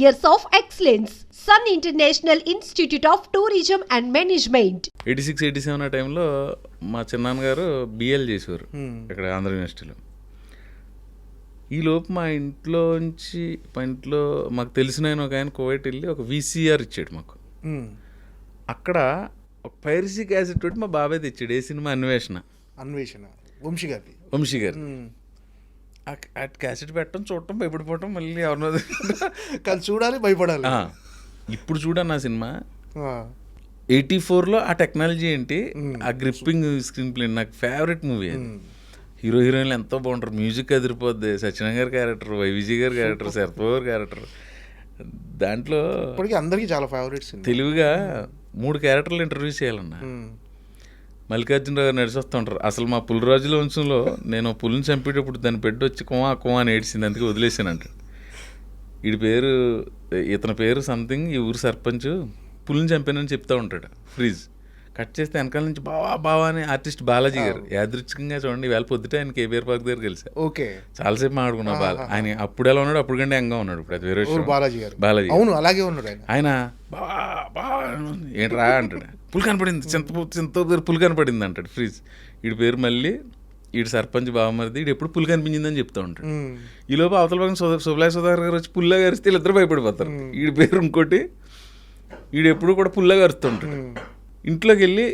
years of excellence. Sun International Institute of Tourism and Management. Eighty six eighty seven ఆ టైంలో మా చిన్నాన్నగారు BL చేసేవారు ఇక్కడ ఆంధ్ర యూనివర్సిటీలో. ఈ లోపు మా ఇంట్లోంచి మా ఇంట్లో మాకు తెలిసిన ఆయన ఒక ఆయన కోవైట్ వెళ్ళి ఒక వీసీఆర్ ఇచ్చాడు మాకు. అక్కడ ఒక పైరసీ క్యాసెట్ తోటి మా బాబాయ్ తెచ్చాడు ఏ సినిమా అన్వేషణ. అన్వేషణ వంశీ గారిది. వంశీ గారు ఆ క్యాసెట్ పెట్టడం చూడటం భయపడిపోవటం మళ్ళీ ఎవరినో కానీ చూడాలి భయపడాలి. ఇప్పుడు చూడన్న ఆ సినిమా. ఎయిటీ ఫోర్లో ఆ టెక్నాలజీ ఏంటి? ఆ గ్రిప్పింగ్ స్క్రీన్ ప్లే నాకు ఫేవరెట్ మూవీ అది. హీరో హీరోయిన్లు ఎంతో బాగుంటారు. మ్యూజిక్ అదిరిపోద్ది. సత్యనారాయణ గారి క్యారెక్టర్ వైవిజీ గారి క్యారెక్టర్ శరత్ గారి క్యారెక్టర్ దాంట్లో ఇప్పటికీ అందరికీ చాలా ఫేవరెట్ సినిమా. తెలివిగా మూడు క్యారెక్టర్లు ఇంటర్వ్యూ చేయాలన్న. మల్లికార్జునరావు గారు నడిచి వస్తూ ఉంటారు అసలు మా పులిరాజుల వంశంలో నేను పులిని చంపేటప్పుడు దాన్ని పెట్టి వచ్చి కుమా కుమా అని ఏడ్చింది. అందుకే వదిలేసాను అంటాడు వీడి పేరు ఇతని పేరు సంథింగ్ ఈ ఊరు సర్పంచ్ పులిని చంపానని చెప్తా ఉంటాడు ఫ్రీజ్. కట్ చేస్తే వెనకాల నుంచి బావా బావా అని ఆర్టిస్ట్ బాలాజీ గారు. యాదృచ్ఛికంగా చూడండి వేళ పొద్దుటే ఆయన కేబీఆర్ పార్క్ దగ్గర కలిసా ఓకే. చాలాసేపు మాట్లాడుకున్నా బాల. ఆయన అప్పుడు ఎలా ఉన్నాడు అప్పుడు కంటే యంగా ఉన్నాడు ఇప్పుడు. అది వేరే బాలాజీ గారు. బాలాజీ అవును అలాగే ఉన్నాడు ఆయన. ఆయన బావా బావా ఏంట్రా అంటాడు. పులి కనపడింది. చింత చింత దగ్గర పులి కనపడింది అంటాడు ఫ్రీజ్. వీడి పేరు మళ్ళీ వీడి సర్పంచ్ బావమరిది. వీడు ఎప్పుడు పులి కనిపించిందని చెప్తా ఉంటాడు. ఈ లోపు అవతల పక్కన సుధా సుబ్లాయ్ సుధాకర్ గారు వచ్చి పుల్లా గరిస్తే వీళ్ళిద్దరు భయపడిపోతారు. వీడి పేరు ఇంకోటి వీడు ఎప్పుడు కూడా పుల్లా గరుస్తుంటాడు ఇంట్లోకి వెళ్ళి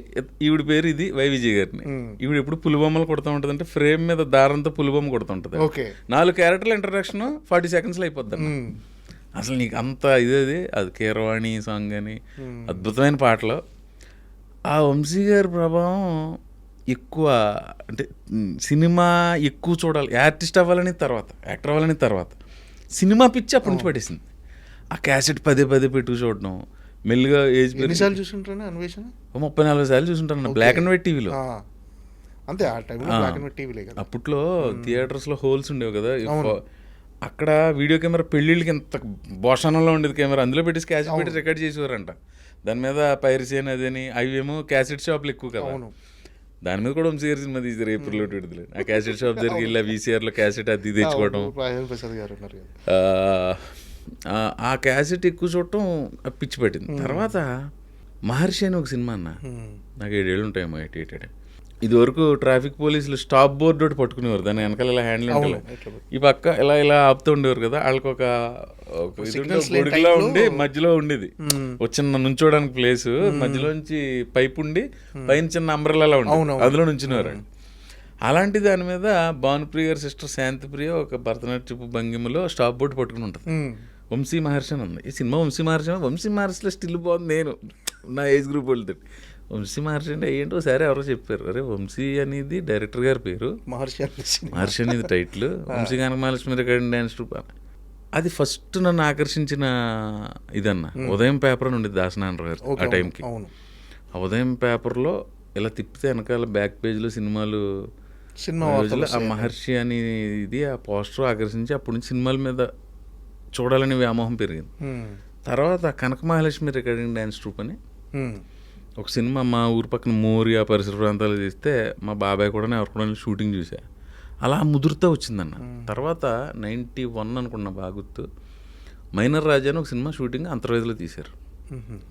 ఈవిడ పేరు ఇది వై విజయ్ గారిని. ఈవిడ ఎప్పుడు పులి బొమ్మలు కొడుతూ ఉంటుంది అంటే ఫ్రేమ్ మీద దారంతో పులి బొమ్మ కొడుతుంటది ఓకే. నాలుగు క్యారెక్టర్ల ఇంట్రడక్షన్ ఫార్టీ సెకండ్స్లో అయిపోద్ది. అసలు నీకు అంత ఇదేది అది కీరవాణి సాంగ్ అని అద్భుతమైన పాటలు. ఆ వంశీ గారి ప్రభావం ఎక్కువ అంటే సినిమా ఎక్కువ చూడాలి. ఆర్టిస్ట్ అవ్వాలని తర్వాత యాక్టర్ అవ్వాలని తర్వాత. సినిమా పిచ్చి అప్పటి నుంచి పట్టేసింది ఆ క్యాసెట్ పదే పదే పెట్టు చూడడం మెల్లిగా ఏజ్ ఎన్నిసార్లు అన్వేషణ? ఓ ముప్పై నలభై సార్లు చూసుంటాను బ్లాక్ అండ్ వైట్ టీవీలో. అంతే ఆ టైంలో బ్లాక్ అండ్ వైట్ టీవీలే కదా. అప్పట్లో థియేటర్స్లో హోల్స్ ఉండేవి కదా. అక్కడ వీడియో కెమెరా పెళ్ళిళ్ళకి ఎంత భోషణంలో ఉండేది కెమెరా అందులో పెట్టి క్యాసెట్ పెట్టి రికార్డ్ చేసేవారంట. దాని మీద పైరసీ అని అదని అవేమో క్యాసెట్ షాప్లు ఎక్కువ కదా. దాని మీద కూడా గారి సినిమా తీసారు ఏప్రిల్ ఒకటి విడుదల ఆ క్యాసెట్ షాప్ దగ్గరికి వెళ్ళి VCR లో క్యాసెట్ అది తెచ్చుకోవడం ఆ, క్యాసెట్ ఎక్కువ చూడటం పిచ్చి పట్టింది. తర్వాత మహర్షి అని ఒక సినిమా అన్న. నాకు ఏడేళ్ళు ఎయిట్ ఎయిట్ ఇది వరకు ట్రాఫిక్ పోలీసులు స్టాప్ బోర్డు ఒకటి పట్టుకునేవారు. దాని వెనకాల ఇలా హ్యాండిల్ ఇట్లా ఈ పక్క ఇలా ఇలా ఆపుతూ ఉండేవారు కదా వాళ్ళకి ఒక ఉండే, గొడుగులా మధ్యలో ఉండేది. ఒక చిన్న నుంచోడానికి ప్లేస్ మధ్యలోంచి పైప్ ఉండి పైన చిన్న అంబ్రెల్లా ఉండి. అందులో నుంచునేవారు అలాంటి దాని మీద భానుప్రియ గారి సిస్టర్ శాంతిప్రియ ఒక భరతనాట్యపు భంగిమలో స్టాప్ బోర్డు పట్టుకుని ఉంటుంది. వంశీ మహర్షి అని ఉంది. ఈ సినిమా వంశీ మహర్షి వంశీ మహర్షిలో స్టిల్ బాగుంది. నేను నా ఏజ్ గ్రూప్ వెళ్తే వంశీ మహర్షి అంటే ఏంటో సరే ఎవరో చెప్పారు. అరే వంశీ అనేది డైరెక్టర్ గారి పేరు. మహర్షి మహర్షి అనేది title Vamsy Kanakamahalakshmi recording dance troupe అది ఫస్ట్ నన్ను ఆకర్షించిన ఇదన్న. ఉదయం పేపర్ అని ఉండేది దాసనారాయణ గారు ఆ టైంకి ఆ ఉదయం పేపర్లో ఇలా తిప్పితే వెనకాల బ్యాక్ పేజ్లో సినిమాలు సినిమా ఆ వార్తలు రోజుల్లో ఆ మహర్షి అని ఇది ఆ పోస్టర్ ఆకర్షించి అప్పటి నుంచి సినిమాల మీద చూడాలని వ్యామోహం పెరిగింది. తర్వాత Kanaka Mahalakshmi recording dance troupe అని. ఒక సినిమా మా ఊరు పక్కన మోరి ఆ పరిసర ప్రాంతాలు తీస్తే మా బాబాయ్ కూడా ఎవరు కూడా షూటింగ్ చూసా. అలా ముదురుతా వచ్చిందన్న. తర్వాత నైంటీ వన్ అనుకున్న బాగా గుర్తు మైనర్ రాజా అని ఒక సినిమా షూటింగ్ అంతర్వేదిలో తీశారు.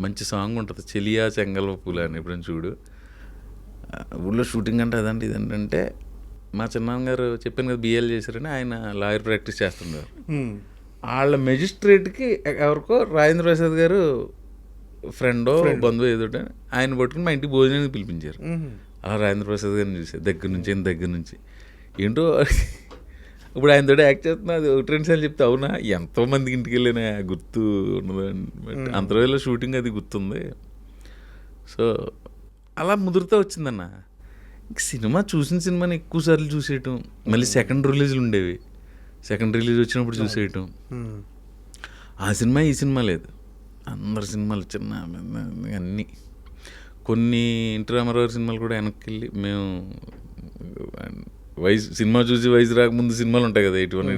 మంచి సాంగ్ ఉంటుంది. చెలియా చెంగల్వ పూల అని ఎప్పుడైనా చూడు. ఊళ్ళో షూటింగ్ అంటే అదంటే ఇదంటే మా చిన్నాన్నగారు చెప్పాను కదా బిఎల్ చేశారని ఆయన లాయర్ ప్రాక్టీస్ చేస్తున్నారు. వాళ్ళ మెజిస్ట్రేట్కి ఎవరికో రాజేంద్ర ప్రసాద్ గారు ఫ్రెండో బంధువు ఏదో ఆయన పట్టుకుని మా ఇంటికి భోజనానికి పిలిపించారు. అలా రాజేంద్ర ప్రసాద్ గారిని చూసా దగ్గర నుంచి ఆయన దగ్గర నుంచి. ఏంటో ఇప్పుడు ఆయన తోటి యాక్ట్ చేస్తున్నా అది ఒకటి రెండు సార్లు చెప్తే అవునా? ఎంతో మందికి ఇంటికి వెళ్ళినా గుర్తు ఉన్నది బట్ అంతర్వేలో షూటింగ్ అది గుర్తుంది. సో అలా ముదురుతూ వచ్చిందన్న. ఇంక సినిమా చూసిన సినిమాని ఎక్కువ సార్లు చూసేయటం. మళ్ళీ సెకండ్ రిలీజ్లు ఉండేవి. సెకండ్ రిలీజ్ వచ్చినప్పుడు చూసేయటం. ఆ సినిమా ఈ సినిమా లేదు. అందరి సినిమాలు చిన్న అన్నీ. కొన్ని ఇంటి రామారావు సినిమాలు కూడా వెనక్కి వెళ్ళి మేము వయసు సినిమా చూసి వయసు రాకముందు సినిమాలు ఉంటాయి కదా ఎటువంటి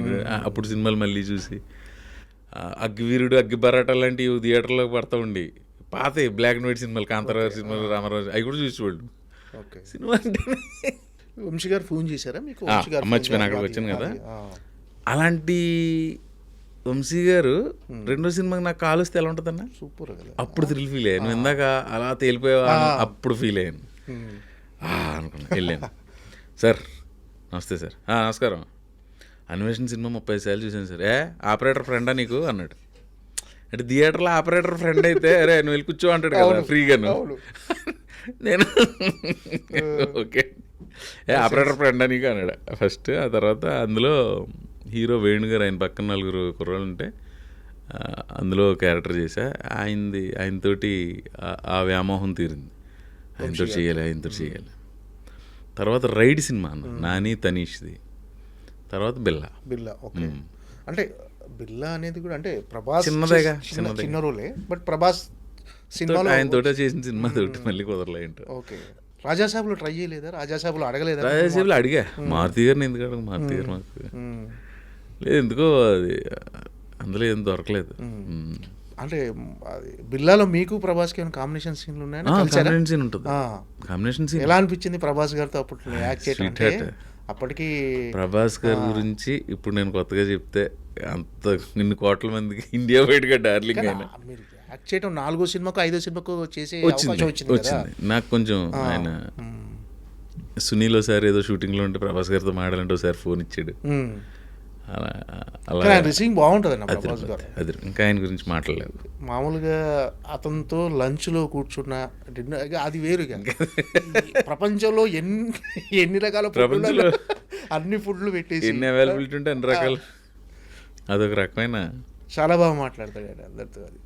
అప్పుడు సినిమాలు మళ్ళీ చూసి. అగ్గివీరుడు అగ్గి బరాట లాంటివి థియేటర్లో పడతా ఉండి. పాత బ్లాక్ అండ్ వైట్ సినిమాలు కాంతారావు సినిమాలు రామారావు అవి కూడా చూసేవాళ్ళు. ఓకే. సినిమా అంటే వంశీ గారు ఫోన్ చేశారా మీకు? మర్చిపోయాను, అక్కడికి? వచ్చాను కదా. అలాంటి వంశీ గారు రెండో సినిమాకి నాకు కాలు వస్తే ఎలా ఉంటుందన్న? సూపర్ అప్పుడు థ్రిల్ ఫీల్ అయ్యాను. నువ్వు ఇందాక అలా తేలిపోయావా అని అప్పుడు ఫీల్ అయ్యాను. ఉమ్. ఆ, అనుకున్నా వెళ్ళాను. సార్ నమస్తే సార్. "ఆ, నమస్కారం. అన్వేషణ సినిమా ముప్పై సార్లు చూశాను సార్. ఏ ఆపరేటర్ ఫ్రెండా నీకు? అన్నాడు. అంటే థియేటర్లో ఆపరేటర్ ఫ్రెండ్ అయితే అరే నువ్వు వెళ్ళి కూర్చో అంటాడు కదా అవును, ఫ్రీగాను. అవును. నేను ఓకే. ఏ ఆపరేటర్ ఫ్రెండా నీకు? అన్నాడు. ఫస్ట్ ఆ తర్వాత అందులో హీరో వేణు గారు ఆయన పక్కన నలుగురు కుర్రాళ్ళు ఉంటే అందులో క్యారెక్టర్ చేశా. ఆయనది ఆయనతోటి ఆ- వ్యామోహం తీరింది. ఆయనతో చేయాలి ఆయనతో చేయాలి. తర్వాత రైడ్ సినిమా అన్న నాని తనీష్ది. తర్వాత బిల్లా. బిల్లా ఓకే. అంటే బిల్లా అనేది కూడా అంటే ప్రభాస్ చిన్నదేగా, చిన్న- రోలే బట్ ప్రభాస్ సినిమాలో ఆయన తోట చేసిన సినిమా తోటి మళ్ళీ కుదరలే ఏంటో ఓకే. రాజాసాబులో ట్రై చేయలేదా? రాజాసాబులో అడగలేదా? రాజాసేపులు అడిగా. మారుతి గారిని ఎందుకు అడగ మారుతి గారు మాకు. లేదు ఎందుకో అది అందులో ఏం దొరకలేదు. అంటే అది బిల్లాలో మీకు ప్రభాస్కి ఏమైనా కాంబినేషన్ సీన్లు ఉన్నాయా? కాంబినేషన్ సీన్ ఉంటుంది. కాంబినేషన్ సీన్ ఎలా అనిపించింది ప్రభాస్ గారితో అప్పట్లో యాక్ట్ చేయడం. అప్పటికి ప్రభాస్ గారి గురించి ఇప్పుడు నేను కొత్తగా చెప్తే అంత ఇన్ని కోట్ల మందికి ఇండియా బయటగా డార్లింగ్ అయినా యాక్ట్ చేయడం నాలుగో సినిమాకు ఐదో సినిమాకు చేసే వచ్చింది నాకు కొంచెం. ఆయన. సునీల్ ఒకసారి ఏదో షూటింగ్లో ఉంటే ప్రభాస్ గారితో మాడాలంటే ఒకసారి ఫోన్ ఇచ్చాడు. అలా కానీ అలా ఆయన రిసీవింగ్ బాగుంటుంది అది ఇంకా ఆయన గురించి మాట్లాడలేదు. మామూలుగా అతనితో లంచ్లో కూర్చున్న డిన్నర్ అది వేరు ప్రపంచంలో ఎన్ని ఎన్ని రకాల ప్రపంచంలో అన్ని ఫుడ్లు పెట్టేసి. ఎన్ని అవైలబిలిటీ ఉంటే అన్ని రకాలు. అదొక రకమైన చాలా బాగా మాట్లాడతాడు ఆయన అందరితో అది.